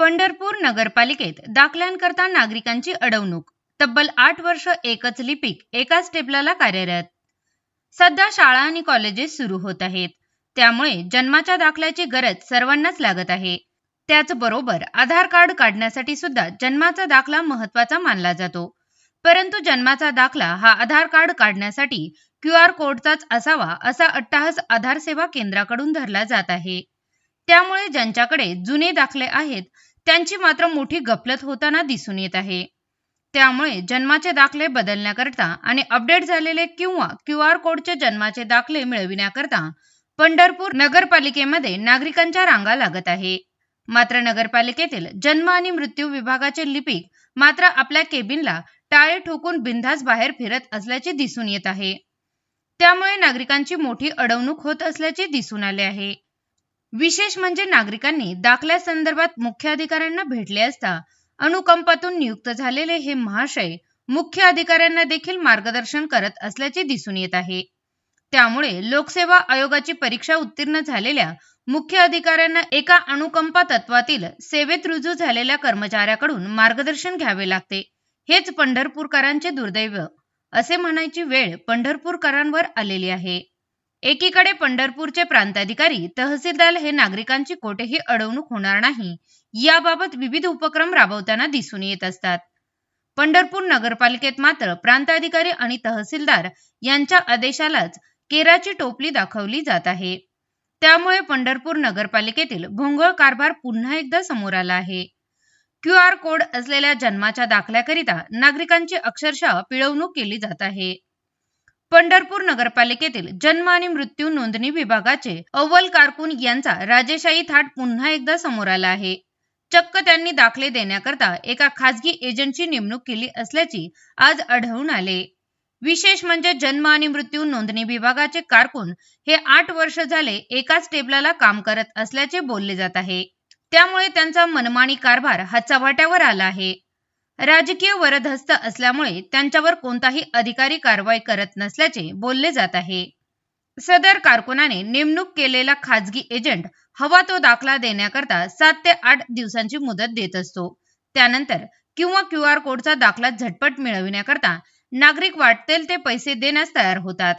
पंढरपूर नगरपालिकेत दाखल्यांकरता नागरिकांची अडवणूक. तब्बल आठ वर्ष एकच लिपिक एकाच टेबलाला कार्यरत. सध्या शाळा आणि कॉलेजेस सुरू होत आहेत. त्यामुळे जन्माच्या दाखल्याची गरज सर्वांनाच लागत आहे. त्याचबरोबर आधार कार्ड काढण्यासाठी सुद्धा जन्माचा दाखला महत्त्वाचा मानला जातो. परंतु जन्माचा दाखला हा आधार कार्ड काढण्यासाठी क्यू आर कोडचाच असावा असा अट्टाहास आधार सेवा केंद्राकडून धरला जात आहे. त्यामुळे ज्यांच्याकडे जुने दाखले आहेत त्यांची मात्र मोठी गफलत होताना दिसून येत आहे. त्यामुळे जन्माचे दाखले बदलण्याकरता आणि अपडेट झालेले किंवा क्यू आर कोडचे जन्माचे दाखले मिळविण्याकरता पंढरपूर नगरपालिकेमध्ये नागरिकांच्या रांगा लागत आहे. मात्र नगरपालिकेतील जन्म आणि मृत्यू विभागाचे लिपिक मात्र आपल्या केबिनला टाळे ठोकून बिनधास्त बाहेर फिरत असल्याचे दिसून येत आहे. त्यामुळे नागरिकांची मोठी अडवणूक होत असल्याचे दिसून आले आहे. विशेष म्हणजे नागरिकांनी दाखल्यासंदर्भात मुख्य अधिकाऱ्यांना भेटले असता अनुकंपातून नियुक्त झालेले हे महाशय मुख्य अधिकाऱ्यांना देखील मार्गदर्शन करत असल्याचे दिसून येत आहे. त्यामुळे लोकसेवा आयोगाची परीक्षा उत्तीर्ण झालेल्या मुख्य अधिकाऱ्यांना एका अनुकंपा तत्वातील सेवेत रुजू झालेल्या कर्मचाऱ्याकडून मार्गदर्शन घ्यावे लागते. हेच पंढरपूरकरांचे दुर्दैव. असे म्हणायची वेळ पंढरपूरकरांवर आलेली आहे. एकीकडे पंढरपूरचे प्रांताधिकारी तहसीलदार हे नागरिकांची कोठेही अडवणूक होणार नाही याबाबत विविध उपक्रम राबवताना दिसून येत असतात. पंढरपूर नगरपालिकेत मात्र प्रांताधिकारी आणि तहसीलदार यांच्या आदेशालाच केराची टोपली दाखवली जात आहे. त्यामुळे पंढरपूर नगरपालिकेतील भोंगळ कारभार पुन्हा एकदा समोर आला आहे. क्यू आर कोड असलेल्या जन्माच्या दाखल्याकरिता नागरिकांची अक्षरशः पिळवणूक केली जात आहे. पंढरपूर नगरपालिकेतील जन्म आणि मृत्यू नोंदणी विभागाचे अव्वल कारकून यांचा राजेशाही थाट पुन्हा एकदा समोर आला आहे. चक्क त्यांनी दाखले देण्याकरता एका खासगी एजंटची नेमणूक केली असल्याची आज आढळून आले. विशेष म्हणजे जन्म आणि मृत्यू नोंदणी विभागाचे कारकून हे आठ वर्ष झाले एकाच टेबलाला काम करत असल्याचे बोलले जात आहे. त्यामुळे त्यांचा मनमानी कारभार हा चव्हाट्यावर आला आहे. राजकीय वरदहस्त असल्यामुळे त्यांच्यावर कोणताही अधिकारी कारवाई करत नसल्याचे बोलले जात आहे. सदर कारकुनाने नेमणूक केलेला खाजगी एजंट हवा तो दाखला देण्याकरता सात ते आठ दिवसांची मुदत देत असतो. त्यानंतर किंवा क्यू आर कोडचा दाखला झटपट मिळविण्याकरता नागरिक वाटतील ते पैसे देण्यास तयार होतात.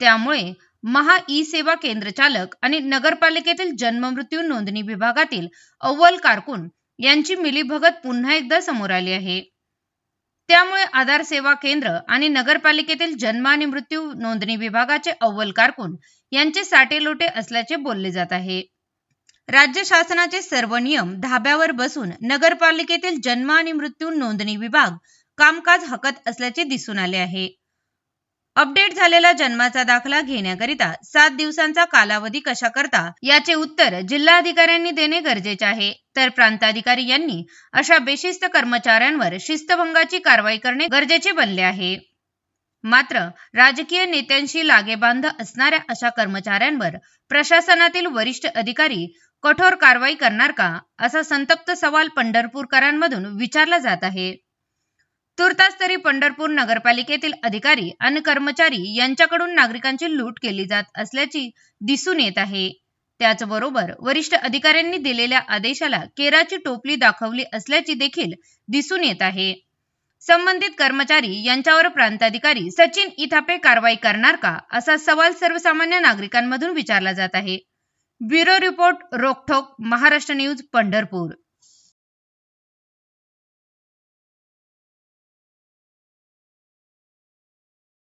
त्यामुळे महा ई सेवा केंद्र चालक आणि नगरपालिकेतील जन्ममृत्यू नोंदणी विभागातील अव्वल कारकून यांची मिलीभगत पुन्हा एकदा समोर आली आहे. त्यामुळे आधार सेवा केंद्र आणि नगरपालिकेतील जन्म आणि मृत्यू नोंदणी विभागाचे अव्वल कारकून यांचे साटेलोटे असल्याचे बोलले जात आहे. राज्य शासनाचे सर्व नियम धाब्यावर बसून नगरपालिकेतील जन्म आणि मृत्यू नोंदणी विभाग कामकाज हकत असल्याचे दिसून आले आहे. अपडेट झालेला जन्माचा दाखला घेण्याकरिता सात दिवसांचा कालावधी कशा करता याचे उत्तर जिल्हाधिकाऱ्यांनी देणे गरजेचे आहे. तर प्रांताधिकारी यांनी अशा बेशिस्त कर्मचाऱ्यांवर शिस्तभंगाची कारवाई करणे गरजेचे बनले आहे. मात्र राजकीय नेत्यांशी लागेबांध असणाऱ्या अशा कर्मचाऱ्यांवर प्रशासनातील वरिष्ठ अधिकारी कठोर कारवाई करणार का? असा संतप्त सवाल पंढरपूरकरांमधून विचारला जात आहे. तुर्तास तरी पंढरपूर नगरपालिकेतील अधिकारी आणि कर्मचारी यांच्याकडून नागरिकांची लूट केली जात असल्याची दिसून येत आहे. त्याचबरोबर वरिष्ठ अधिकाऱ्यांनी दिलेल्या आदेशाला केराची टोपली दाखवली असल्याची देखील दिसून येत आहे. संबंधित कर्मचारी यांच्यावर प्रांताधिकारी सचिन इथापे कारवाई करणार का असा सवाल सर्वसामान्य नागरिकांमधून विचारला जात आहे. ब्युरो रिपोर्ट रोखोक महाराष्ट्र न्यूज पंढरपूर.